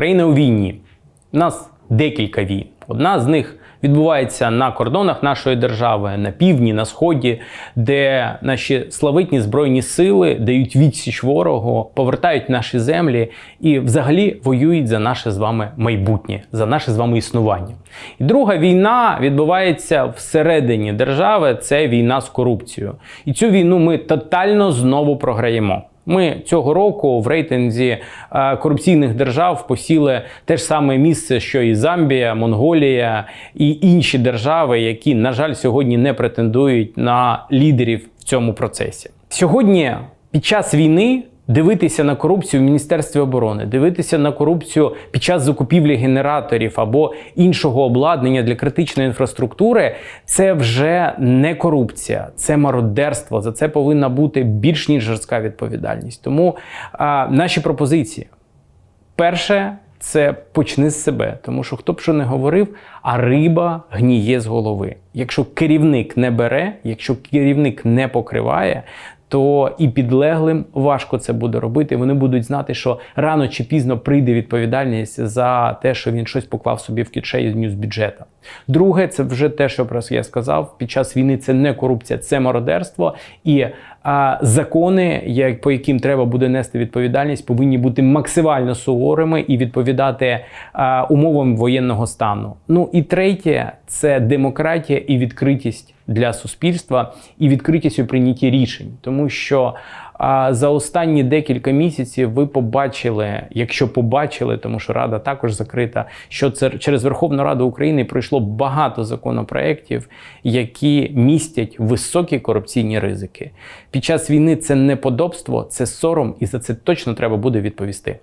Україна у війні. У нас декілька війн. Одна з них відбувається на кордонах нашої держави, на півдні, на сході, де наші славетні збройні сили дають відсіч ворогу, повертають наші землі і взагалі воюють за наше з вами майбутнє, за наше з вами існування. І друга війна відбувається всередині держави. Це війна з корупцією. І цю війну ми тотально знову програємо. Ми цього року в рейтинзі е, корупційних держав посіли те ж саме місце, що і Замбія, Монголія і інші держави, які, на жаль, сьогодні не претендують на лідерів в цьому процесі. Сьогодні, під час війни, дивитися на корупцію в Міністерстві оборони, дивитися на корупцію під час закупівлі генераторів або іншого обладнання для критичної інфраструктури, це вже не корупція, це мародерство. За це повинна бути більш ніж жорстка відповідальність. Тому а, наші пропозиції. Перше, це почни з себе, тому що хто б що не говорив, а риба гніє з голови. Якщо керівник не бере, якщо керівник не покриває, то і підлеглим важко це буде робити. Вони будуть знати, що рано чи пізно прийде відповідальність за те, що він щось поклав собі в кишеню з бюджету. Друге, це вже те, що просто я сказав. Під час війни це не корупція, це мародерство. І а, закони, як по яким треба буде нести відповідальність, повинні бути максимально суворими і відповідати а, умовам воєнного стану. Ну і третє це демократія і відкритість для суспільства і відкритість у прийнятті рішень, тому що а, за останні декілька місяців ви побачили, якщо побачили, тому що рада також закрита, що це через Верховну Раду України пройшло багато законопроєктів, які містять високі корупційні ризики. Під час війни це неподобство, це сором, і за це точно треба буде відповісти.